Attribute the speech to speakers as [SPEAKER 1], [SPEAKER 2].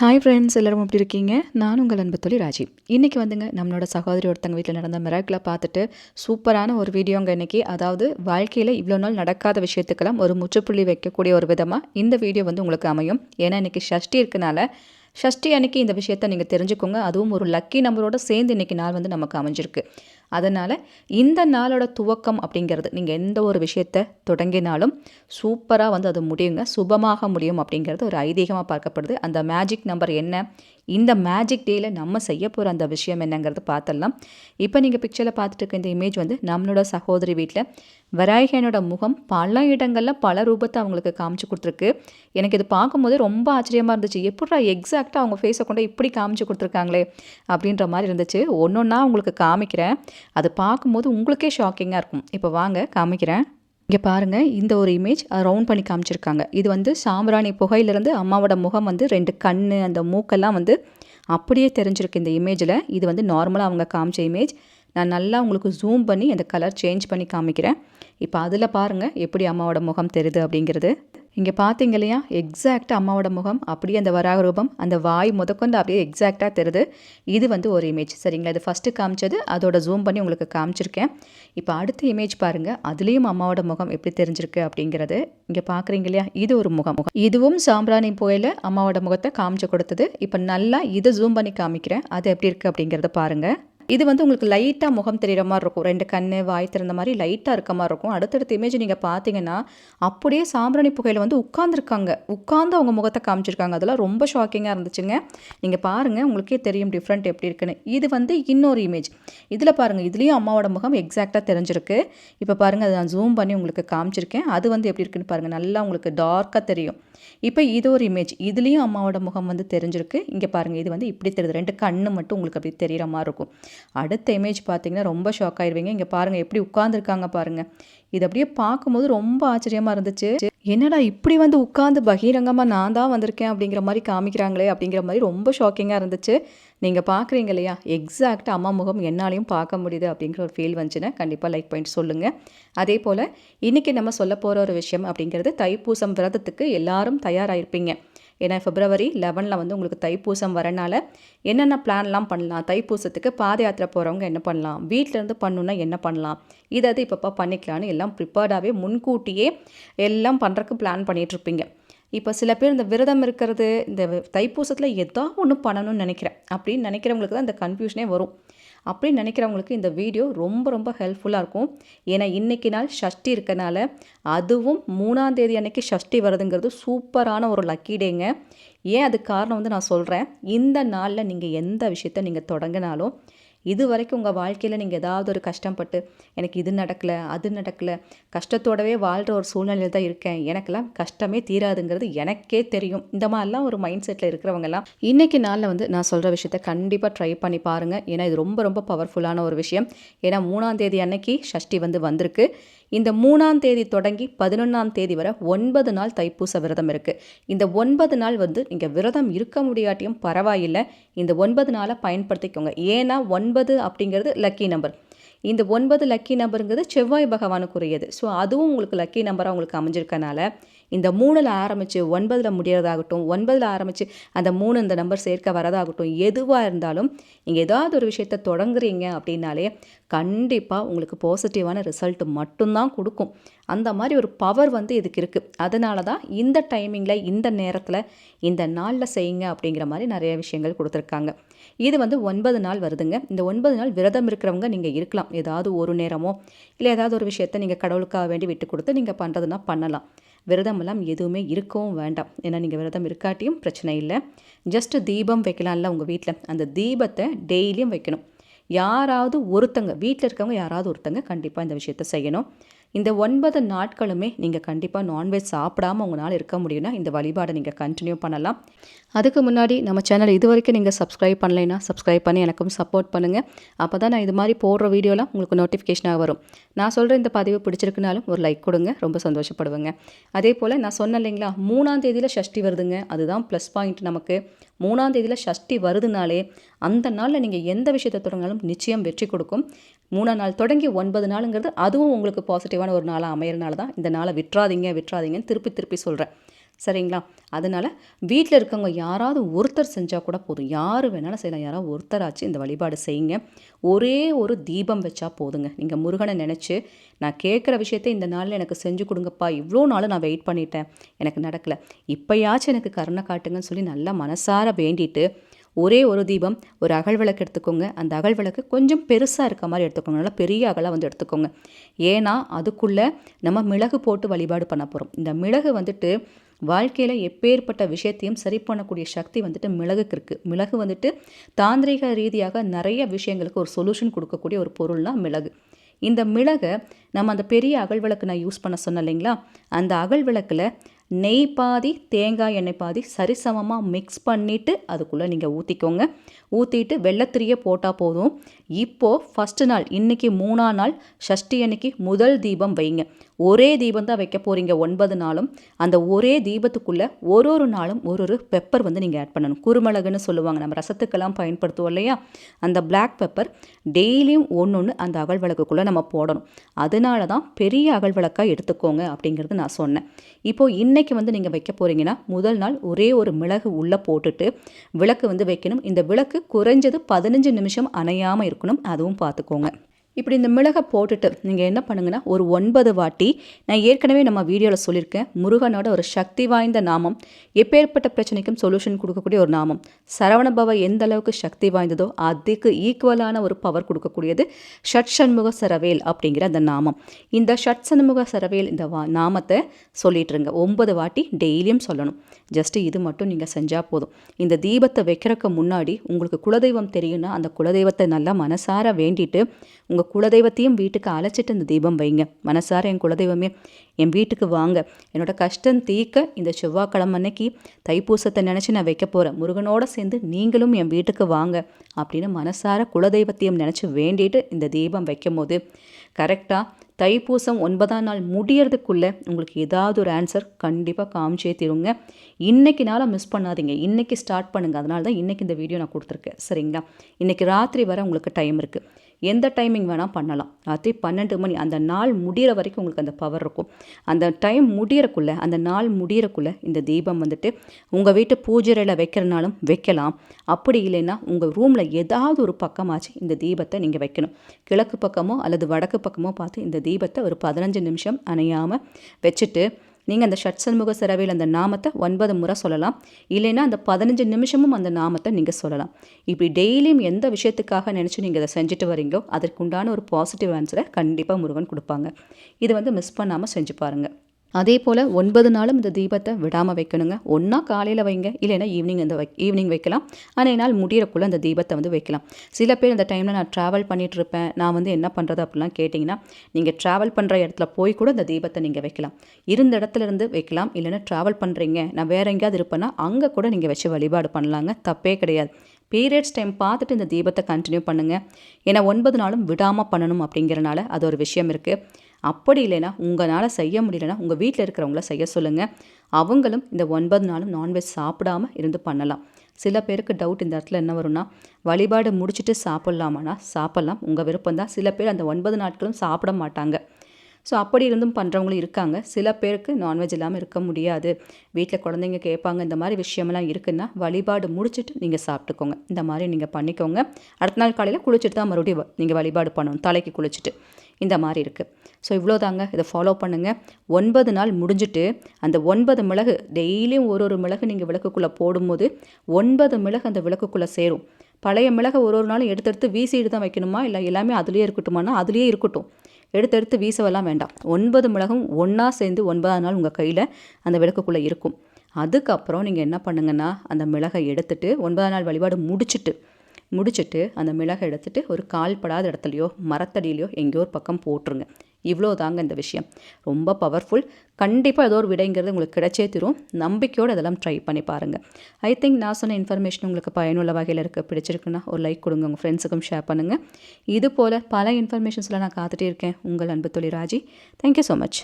[SPEAKER 1] Hi friends எல்லோரும் எப்படி இருக்கீங்க? நான் உங்கள் அன்பு தொழில் ராஜி. இன்றைக்கி வந்துங்க நம்மளோட சகோதரி ஒருத்தங்க வீட்டில் நடந்த மிராக்கில் பார்த்துட்டு சூப்பரான ஒரு வீடியோங்க இன்றைக்கி அதாவது வாழ்க்கையில் இவ்வளோ நாள் நடக்காத விஷயத்துக்கெல்லாம் ஒரு முற்றுப்புள்ளி வைக்கக்கூடிய ஒரு விதமாக இந்த வீடியோ வந்து உங்களுக்கு அமையும். ஏன்னா இன்றைக்கி ஷஷ்டி இருக்கனால ஷஷ்டி அன்னைக்கு இந்த விஷயத்த நீங்கள் தெரிஞ்சுக்கோங்க. அதுவும் ஒரு லக்கி நம்பரோட சேர்ந்து இன்றைக்கி நாள் வந்து நமக்கு அமைஞ்சிருக்கு. அதனால் இந்த நாளோட துவக்கம் அப்படிங்கிறது நீங்கள் எந்த ஒரு விஷயத்தை தொடங்கினாலும் சூப்பராக வந்து அது முடியுங்க. சுபமாக முடியும் அப்படிங்கிறது ஒரு ஐதீகமாக பார்க்கப்படுது. அந்த மேஜிக் நம்பர் என்ன? இந்த மேஜிக் டேயில் நம்ம செய்ய போகிற அந்த விஷயம் என்னங்கிறது பார்த்துடலாம். இப்போ நீங்கள் பிக்சரில் பார்த்துட்டு இருக்க இந்த இமேஜ் வந்து நம்மளோட சகோதரி வீட்டில் வராயகனோட முகம் பல இடங்களில் பல ரூபத்தை அவங்களுக்கு காமிச்சு கொடுத்துருக்கு. எனக்கு இது பார்க்கும்போது ரொம்ப ஆச்சரியமாக இருந்துச்சு. எப்படா எக்ஸாக்டாக அவங்க ஃபேஸை கொண்டு இப்படி காமிச்சு கொடுத்துருக்காங்களே அப்படின்ற மாதிரி இருந்துச்சு. ஒன்று ஒன்றா உங்களுக்கு காமிக்கிறேன். அது பார்க்கும்போது உங்களுக்கே ஷாக்கிங்காக இருக்கும். இப்போ வாங்க காமிக்கிறேன். இங்கே பாருங்கள் இந்த ஒரு இமேஜ் ரவுண்ட் பண்ணி காமிச்சிருக்காங்க. இது வந்து சாம்பிராணி புகையிலிருந்து அம்மாவோட முகம் வந்து ரெண்டு கண் அந்த மூக்கெல்லாம் வந்து அப்படியே தெரிஞ்சிருக்கு இந்த இமேஜில் இது வந்து நார்மலாக அவங்க காமிச்ச இமேஜ் நான் நல்லா உங்களுக்கு ஜூம் பண்ணி அந்த கலர் சேஞ்ச் பண்ணி காமிக்கிறேன். இப்போ அதில் பாருங்கள் எப்படி அம்மாவோட முகம் தெரியுது அப்படிங்கிறது. இங்கே பார்த்தீங்க இல்லையா? எக்ஸாக்டாக அம்மாவோட முகம் அப்படியே அந்த வராக ரூபம் அந்த வாய் முதற்கொண்டு அப்படியே எக்ஸாக்டாக தெரியுது. இது வந்து ஒரு இமேஜ் சரிங்களா? இது ஃபஸ்ட்டு காமிச்சது. அதோட ஜூம் பண்ணி உங்களுக்கு காமிச்சிருக்கேன். இப்போ அடுத்த இமேஜ் பாருங்கள் அதுலேயும் அம்மாவோட முகம் எப்படி தெரிஞ்சிருக்கு அப்படிங்கிறது. இங்கே பார்க்குறீங்க இல்லையா? இது ஒரு முகம். முகம். இதுவும் சாம்பிராணி போயில் அம்மாவோட முகத்தை காமிச்சு கொடுத்தது. இப்போ நல்லா இதை ஜூம் பண்ணி காமிக்கிறேன். அது எப்படி இருக்குது அப்படிங்கிறத பாருங்கள் இது வந்து உங்களுக்கு லைட்டாக முகம் தெரிகிற மாதிரி இருக்கும். ரெண்டு கண் வாய் திறந்த மாதிரி லைட்டாக இருக்க மாதிரி இருக்கும். அடுத்தடுத்த இமேஜ் நீங்கள் பார்த்தீங்கன்னா அப்படியே சாம்பிராணி புகையில் வந்து உட்காந்துருக்காங்க உட்காந்து அவங்க முகத்தை காமிச்சிருக்காங்க. அதெல்லாம் ரொம்ப ஷாக்கிங்காக இருந்துச்சுங்க. நீங்கள் பாருங்கள் உங்களுக்கே தெரியும் டிஃப்ரெண்ட் எப்படி இருக்குன்னு. இது வந்து இன்னொரு இமேஜ் இதில் பாருங்கள் இதுலேயும் அம்மாவோட முகம் எக்ஸாக்டாக தெரிஞ்சிருக்கு. இப்போ பாருங்கள் அதை நான் ஜூம் பண்ணி உங்களுக்கு காமிச்சிருக்கேன். அது வந்து எப்படி இருக்குன்னு பாருங்கள் நல்லா உங்களுக்கு டார்க்காக தெரியும். இப்போ இது ஒரு இமேஜ் இதுலேயும் அம்மாவோட முகம் வந்து தெரிஞ்சிருக்கு. இங்கே பாருங்கள் இது வந்து இப்படி தெரியுது. ரெண்டு கண்ணு மட்டும் உங்களுக்கு அப்படி தெரிகிற மாதிரி இருக்கும். அடுத்த இமேஜ் பார்த்தீங்கன்னா ரொம்ப ஷாக் ஆயிடுவீங்க இங்கே பாருங்கள் எப்படி உட்காந்துருக்காங்க பாருங்கள் இது அப்படியே பார்க்கும்போது ரொம்ப ஆச்சரியமாக இருந்துச்சு. என்னடா இப்படி வந்து உட்காந்து பகிரங்கமாக நான் தான் வந்திருக்கேன் அப்படிங்கிற மாதிரி காமிக்கிறாங்களே அப்படிங்கிற மாதிரி ரொம்ப ஷாக்கிங்காக இருந்துச்சு. நீங்கள் பார்க்குறீங்க இல்லையா? எக்ஸாக்டாக அம்மா முகம் என்னாலையும் பார்க்க முடியுது அப்படிங்கிற ஒரு ஃபீல் வந்துச்சுன்னா கண்டிப்பாக லைக் பாயிண்ட் சொல்லுங்கள் அதே போல் இன்றைக்கி நம்ம சொல்ல போகிற ஒரு விஷயம் அப்படிங்கிறது தைப்பூசம் விரதத்துக்கு எல்லாரும் தயாராகிருப்பீங்க ஏன்னா பிப்ரவரி லெவனில் வந்து உங்களுக்கு தைப்பூசம் வரனால என்னென்ன பிளான்லாம் பண்ணலாம் தைப்பூசத்துக்கு பாத யாத்திரை போகிறவங்க என்ன பண்ணலாம் வீட்டிலேருந்து பண்ணணுன்னா என்ன பண்ணலாம் இதை அது இப்போப்பா பண்ணிக்கலான்னு எல்லாம் ப்ரிப்பேர்டாகவே முன்கூட்டியே எல்லாம் பண்ணுறக்கு பிளான் பண்ணிகிட்ருப்பீங்க இப்போ சில பேர் இந்த விரதம் இருக்கிறது இந்த தைப்பூசத்தில் ஏதோ ஒன்று பண்ணணும்னு நினைக்கிறேன். அப்படின்னு நினைக்கிறவங்களுக்கு தான் இந்த கன்ஃபியூஷனே வரும். அப்படின்னு நினைக்கிறவங்களுக்கு இந்த வீடியோ ரொம்ப ரொம்ப ஹெல்ப்ஃபுல்லாக இருக்கும். ஏன்னா இன்றைக்கி நாள் ஷஷ்டி இருக்கனால அதுவும் மூணாம் தேதி அன்னைக்கு ஷஷ்டி வருதுங்கிறது சூப்பரான ஒரு லக்கி டேங்க ஏன் அது காரணம் வந்து நான் சொல்கிறேன் இந்த நாளில் நீங்கள் எந்த விஷயத்த நீங்கள் தொடங்கினாலும் இது வரைக்கும் உங்கள் வாழ்க்கையில் நீங்கள் ஏதாவது ஒரு கஷ்டப்பட்டு எனக்கு இது நடக்கலை அது நடக்கலை கஷ்டத்தோடவே வாழ்கிற ஒரு சூழ்நிலையில் தான் இருக்கேன் எனக்கெல்லாம் கஷ்டமே தீராதுங்கிறது எனக்கே தெரியும். இந்த மாதிரிலாம் ஒரு மைண்ட் செட்டில் இருக்கிறவங்கலாம் இன்றைக்கி நாளில் வந்து நான் சொல்கிற விஷயத்த கண்டிப்பாக ட்ரை பண்ணி பாருங்கள் ஏன்னா இது ரொம்ப ரொம்ப பவர்ஃபுல்லான ஒரு விஷயம். ஏன்னா மூணாம் தேதி அன்னைக்கு ஷஷ்டி வந்து வந்திருக்கு. இந்த மூணாம் தேதி தொடங்கி பதினொன்றாம் தேதி வரை ஒன்பது நாள் தைப்பூச விரதம் இருக்குது இந்த ஒன்பது நாள் வந்து நீங்கள் விரதம் இருக்க முடியாட்டியும் பரவாயில்லை. இந்த ஒன்பது நாளை பயன்படுத்திக்கோங்க. ஏன்னா ஒன்பது அப்படிங்கிறது லக்கி நம்பர் இந்த ஒன்பது லக்கி நம்பருங்கிறது செவ்வாய் பகவானுக்குரியது. ஸோ அதுவும் உங்களுக்கு லக்கி நம்பராக உங்களுக்கு அமைஞ்சிருக்கனால இந்த மூணில் ஆரம்பித்து ஒன்பதில் முடியறதாகட்டும் ஒன்பதில் ஆரம்பித்து அந்த மூணு இந்த நம்பர் சேர்க்க வரதாகட்டும் எதுவாக இருந்தாலும் நீங்கள் ஏதாவது ஒரு விஷயத்த தொடங்குறீங்க அப்படின்னாலே கண்டிப்பாக உங்களுக்கு பாசிட்டிவான ரிசல்ட் மட்டும்தான் கொடுக்கும். அந்த மாதிரி ஒரு பவர் வந்து இதுக்கு இருக்குது அதனால தான் இந்த டைமிங்கில் இந்த நேரத்தில் இந்த நாளில் செய்யுங்க அப்படிங்கிற மாதிரி நிறைய விஷயங்கள் கொடுத்துருக்காங்க. இது வந்து ஒன்பது நாள் வருதுங்க. இந்த ஒன்பது நாள் விரதம் இருக்கிறவங்க நீங்கள் இருக்கலாம். ஏதாவது ஒரு நேரமோ இல்லை ஏதாவது ஒரு விஷயத்த நீங்கள் கடவுளுக்காக வேண்டி விட்டு கொடுத்து நீங்கள் பண்ணுறதுனா பண்ணலாம். விரதமெல்லாம் எதுவுமே இருக்கவும் வேண்டாம். ஏன்னா நீங்கள் விரதம் இருக்காட்டியும் பிரச்சனை இல்லை. ஜஸ்ட்டு தீபம் வைக்கலாம்ல உங்கள் வீட்டில் அந்த தீபத்தை டெய்லியும் வைக்கணும். யாராவது ஒருத்தங்க வீட்டில் இருக்கவங்க யாராவது ஒருத்தங்க கண்டிப்பாக இந்த விஷயத்த செய்யணும். இந்த ஒன்பது நாட்களுமே நீங்கள் கண்டிப்பாக நான்வெஜ் சாப்பிடாமல் உங்களால் இருக்க முடியும்னா இந்த வழிபாடை நீங்கள் கண்டினியூ பண்ணலாம். அதுக்கு முன்னாடி நம்ம சேனல் இது வரைக்கும் நீங்கள் சப்ஸ்கிரைப் பண்ணலைன்னா சப்ஸ்கிரைப் பண்ணி எனக்கும் சப்போர்ட் பண்ணுங்கள் அப்போ தான் நான் இது மாதிரி போடுற வீடியோலாம் உங்களுக்கு நோட்டிஃபிகேஷனாக வரும். நான் சொல்கிற இந்த பதிவு பிடிச்சிருக்குனாலும் ஒரு லைக் கொடுங்க ரொம்ப சந்தோஷப்படுவேங்க. அதே போல் நான் சொன்னேன் இல்லைங்களா மூணாம் தேதியில் ஷஷ்டி வருதுங்க. அதுதான் ப்ளஸ் பாயிண்ட் நமக்கு. மூணாம் தேதியில் ஷஷ்டி வருதுனாலே அந்த நாளில் நீங்கள் எந்த விஷயத்தை தொடங்கினாலும் நிச்சயம் வெற்றி கொடுக்கும். மூணா நாள் தொடங்கி ஒன்பது நாளுங்கிறது அதுவும் உங்களுக்கு பாசிட்டிவான ஒரு நாளாக அமையிறனால தான் இந்த நாளை விட்டுறாதீங்க விட்டுறாதீங்கன்னு திருப்பி திருப்பி சொல்கிறேன் சரிங்களா? அதனால் வீட்டில் இருக்கவங்க யாராவது ஒருத்தர் செஞ்சால் கூட போதும். யார் வேணாலும் செய்யலாம். யாராவது ஒருத்தராச்சு இந்த வழிபாடு செய்யுங்க. ஒரே ஒரு தீபம் வச்சா போதுங்க. நீங்கள் முருகனை நினச்சி நான் கேட்குற விஷயத்த இந்த நாளில் எனக்கு செஞ்சு கொடுங்கப்பா இவ்வளோ நாள் நான் வெயிட் பண்ணிட்டேன். எனக்கு நடக்கலை. இப்போயாச்சும் எனக்கு கருணை காட்டுங்கன்னு சொல்லி நல்லா மனசார வேண்டிட்டு ஒரே ஒரு தீபம் ஒரு அகல் விளக்கு எடுத்துக்கோங்க. அந்த அகல் விளக்கு கொஞ்சம் பெருசாக இருக்க மாதிரி எடுத்துக்கோங்க. நல்லா பெரிய அகலாக வந்து எடுத்துக்கோங்க. ஏன்னா அதுக்குள்ளே நம்ம மிளகு போட்டு வழிபாடு பண்ண போகிறோம் இந்த மிளகு வந்துட்டு வாழ்க்கையில் எப்பேற்பட்ட விஷயத்தையும் சரி பண்ணக்கூடிய சக்தி வந்துட்டு மிளகுக்கு இருக்குது மிளகு வந்துட்டு தாந்திரிக ரீதியாக நிறைய விஷயங்களுக்கு ஒரு சொல்யூஷன் கொடுக்கக்கூடிய ஒரு பொருள்னால் மிளகு. இந்த மிளகை நம்ம அந்த பெரிய அகல் விளக்கு நான் யூஸ் பண்ண சொன்னேன் இல்லைங்களா? அந்த அகல் விளக்கில் நெய் பாதி தேங்காய் எண்ணெய் பாதி சரிசமமாக மிக்ஸ் பண்ணிவிட்டு அதுக்குள்ளே நீங்கள் ஊற்றிக்கோங்க ஊற்றிட்டு வெள்ளத்திரியை போட்டால் போதும். இப்போது ஃபஸ்ட்டு நாள் இன்றைக்கி மூணாம் நாள் ஷஷ்டி அன்னைக்கு முதல் தீபம் வைங்க. ஒரே தீபம் தான் வைக்க போகிறீங்க ஒன்பது நாளும். அந்த ஒரே தீபத்துக்குள்ளே ஒரு ஒரு நாளும் ஒரு ஒரு பெப்பர் வந்து நீங்கள் ஆட் பண்ணணும். குருமிளகுன்னு சொல்லுவாங்க. நம்ம ரசத்துக்கெல்லாம் பயன்படுத்துவோம் இல்லையா? அந்த பிளாக் பெப்பர் டெய்லியும் ஒன்று ஒன்று அந்த அகல் விளக்குக்குள்ளே நம்ம போடணும். அதனால தான் பெரிய அகல் விளக்காக எடுத்துக்கோங்க அப்படிங்கிறது நான் சொன்னேன். இப்போது இன்றைக்கி வந்து நீங்கள் வைக்க போகிறீங்கன்னா முதல் நாள் ஒரே ஒரு மிளகு உள்ளே போட்டுட்டு விளக்கு வந்து வைக்கணும். இந்த விளக்கு குறைஞ்சது பதினஞ்சு நிமிஷம் அணையாமல் இருக்கணும். அதுவும் பார்த்துக்கோங்க. இப்படி இந்த மிளகை போட்டுட்டு நீங்கள் என்ன பண்ணுங்கன்னா ஒரு ஒன்பது வாட்டி நான் ஏற்கனவே நம்ம வீடியோவில் சொல்லியிருக்கேன் முருகனோட ஒரு சக்தி வாய்ந்த நாமம் எப்பேற்பட்ட பிரச்சனைக்கும் சொல்யூஷன் கொடுக்கக்கூடிய ஒரு நாமம். சரவணபவ எந்த அளவுக்கு சக்தி வாய்ந்ததோ அதுக்கு ஈக்குவலான ஒரு பவர் கொடுக்கக்கூடியது ஷட் சண்முக சரவேல் அப்படிங்கிற அந்த நாமம். இந்த ஷட் சண்முக சரவேல் இந்த வா நாமத்தை சொல்லிட்டுருங்க. ஒன்பது வாட்டி டெய்லியும் சொல்லணும். ஜஸ்ட்டு இது மட்டும் நீங்கள் செஞ்சால் போதும். இந்த தீபத்தை வைக்கிறதுக்கு முன்னாடி உங்களுக்கு குலதெய்வம் தெரியும்னா அந்த குலதெய்வத்தை நல்லா மனசார வேண்டிட்டு உங்கள் குலதெய்வத்தையும் வீட்டுக்கு அழைச்சிட்டு இந்த தீபம் வைங்க. மனசார என் குலதெய்வமே என் வீட்டுக்கு வாங்க. என்னோட கஷ்டம் தீக்க இந்த செவ்வாய்க்கிழமை அன்னைக்கு தைப்பூசத்தை நினச்சி நான் வைக்க போகிறேன் முருகனோட சேர்ந்து நீங்களும் என் வீட்டுக்கு வாங்க அப்படின்னு மனசார குலதெய்வத்தையும் நினச்சி வேண்டிட்டு இந்த தீபம் வைக்கும் போது கரெக்டாக தைப்பூசம் ஒன்பதாம் நாள் முடியறதுக்குள்ளே உங்களுக்கு ஏதாவது ஒரு ஆன்சர் கண்டிப்பாக காமிச்சே தருங்க. இன்றைக்கி நாளாக மிஸ் பண்ணாதீங்க. இன்றைக்கி ஸ்டார்ட் பண்ணுங்கள் அதனால தான் இன்றைக்கி இந்த வீடியோ நான் கொடுத்துருக்கேன். சரிங்களா? இன்றைக்கி ராத்திரி வர உங்களுக்கு டைம் இருக்குது எந்த டைமிங் வேணால் பண்ணலாம். ராத்திரி பன்னெண்டு மணி அந்த நாள் முடிகிற வரைக்கும் உங்களுக்கு அந்த பவர் இருக்கும். அந்த டைம் முடியறக்குள்ளே அந்த நாள் முடியறக்குள்ளே இந்த தீபம் வந்துட்டு உங்கள் வீட்டு பூஜையில் வைக்கிறனாலும் வைக்கலாம். அப்படி இல்லைன்னா உங்கள் ரூமில் ஏதாவது ஒரு பக்கமாச்சு இந்த தீபத்தை நீங்கள் வைக்கணும். கிழக்கு பக்கமோ அல்லது வடக்கு பக்கமோ பார்த்து இந்த தீபத்தை ஒரு பதினஞ்சு நிமிஷம் அணையாமல் வச்சுட்டு நீங்கள் அந்த ஷட் சண்முக சிறவையில் அந்த நாமத்தை ஒன்பது முறை சொல்லலாம். இல்லைன்னா அந்த பதினஞ்சு நிமிஷமும் அந்த நாமத்தை நீங்கள் சொல்லலாம். இப்படி டெய்லியும் எந்த விஷயத்துக்காக நினச்சி நீங்கள் அதை செஞ்சுட்டு வரீங்களோ அதற்குண்டான ஒரு பாசிட்டிவ் ஆன்சரை கண்டிப்பாக முருகன் கொடுப்பாங்க. இது வந்து மிஸ் பண்ணாமல் செஞ்சு பாருங்கள் அதே போல் ஒன்பது நாளும் இந்த தீபத்தை விடாமல் வைக்கணுங்க. ஒன்றா காலையில் வைங்க இல்லைன்னா ஈவினிங் இந்த வை ஈவினிங் வைக்கலாம். ஆனால் நாள் முடியறக்குள்ளே அந்த தீபத்தை வந்து வைக்கலாம். சில பேர் இந்த டைமில் நான் ட்ராவல் பண்ணிகிட்ருப்பேன் நான் வந்து என்ன பண்ணுறது அப்படிலாம் கேட்டிங்கன்னா நீங்கள் ட்ராவல் பண்ணுற இடத்துல போய் கூட இந்த தீபத்தை நீங்கள் வைக்கலாம். இருந்த இடத்துல இருந்து வைக்கலாம். இல்லைன்னா ட்ராவல் பண்ணுறீங்க நான் வேறு எங்கேயாவது இருப்பேன்னா அங்கே கூட நீங்கள் வச்சு வழிபாடு பண்ணலாங்க. தப்பே கிடையாது. பீரியட்ஸ் டைம் பார்த்துட்டு இந்த தீபத்தை கண்டினியூ பண்ணுங்கள் ஏன்னா ஒன்பது நாளும் விடாமல் பண்ணணும் அப்படிங்கிறனால அது ஒரு விஷயம் இருக்குது அப்படி இல்லைன்னா உங்களால் செய்ய முடியலன்னா உங்கள் வீட்டில் இருக்கிறவங்கள செய்ய சொல்லுங்கள் அவங்களும் இந்த ஒன்பது நாளும் நான்வெஜ் சாப்பிடாமல் இருந்து பண்ணலாம். சில பேருக்கு டவுட் இந்த இடத்துல என்ன வரும்னா வழிபாடு முடிச்சுட்டு சாப்பிட்லாமானா சாப்பிட்லாம். உங்கள் விருப்பம் தான். சில பேர் அந்த ஒன்பது நாட்களும் சாப்பிட மாட்டாங்க. ஸோ அப்படி இருந்தும் பண்ணுறவங்களும் இருக்காங்க. சில பேருக்கு நான்வெஜ் இல்லாமல் இருக்க முடியாது. வீட்டில் குழந்தைங்க கேட்பாங்க இந்த மாதிரி விஷயமெல்லாம் இருக்குன்னா வழிபாடு முடிச்சுட்டு நீங்கள் சாப்பிட்டுக்கோங்க. இந்த மாதிரி நீங்கள் பண்ணிக்கோங்க. அடுத்த நாள் காலையில் குளிச்சுட்டு தான் மறுபடியும் நீங்கள் வழிபாடு பண்ணணும். தலைக்கு குளிச்சுட்டு. இந்த மாதிரி இருக்குது ஸோ இவ்வளோதாங்க. இதை ஃபாலோ பண்ணுங்கள் ஒன்பது நாள் முடிஞ்சுட்டு அந்த ஒன்பது மிளகு டெய்லியும் ஒரு ஒரு மிளகு நீங்கள் விளக்குக்குள்ளே போடும்போது ஒன்பது மிளகு அந்த விளக்குக்குள்ளே சேரும். பழைய மிளகை ஒரு ஒரு நாளும் எடுத்து எடுத்து வீசிட்டு தான் வைக்கணுமா? இல்லை எல்லாமே அதுலேயே இருக்கட்டுமானா? அதுலேயே இருக்கட்டும். எடுத்து எடுத்து வீசவெல்லாம் வேண்டாம். ஒன்பது மிளகும் ஒன்றா சேர்ந்து ஒன்பதாம் நாள் உங்கள் கையில் அந்த விளக்குக்குள்ளே இருக்கும். அதுக்கப்புறம் நீங்கள் என்ன பண்ணுங்கன்னா அந்த மிளகை எடுத்துட்டு ஒன்பதாம் நாள் வழிபாடு முடிச்சுட்டு முடிச்சுட்டு அந்த மிளகை எடுத்துகிட்டு ஒரு கால்படாத இடத்துலையோ மரத்தடியிலையோ எங்கேயோ ஒரு பக்கம் போட்டுருங்க. இவ்வளோ தாங்க இந்த விஷயம். ரொம்ப பவர்ஃபுல் கண்டிப்பாக ஏதோ ஒரு விடைங்கிறது உங்களுக்கு கிடைச்சே தரும். நம்பிக்கையோடு அதெல்லாம் ட்ரை பண்ணி பாருங்கள் ஐ திங்க் நான் சொன்ன இன்ஃபர்மேஷன் உங்களுக்கு பயனுள்ள வகையில் இருக்க. பிடிச்சிருக்குன்னா ஒரு லைக் கொடுங்க. உங்கள் ஃப்ரெண்ட்ஸுக்கும் ஷேர் பண்ணுங்கள் இது போல் பல இன்ஃபர்மேஷன்ஸில் நான் காத்துட்டே இருக்கேன். உங்கள் அன்பு தொழில் ராஜி. Thank you so much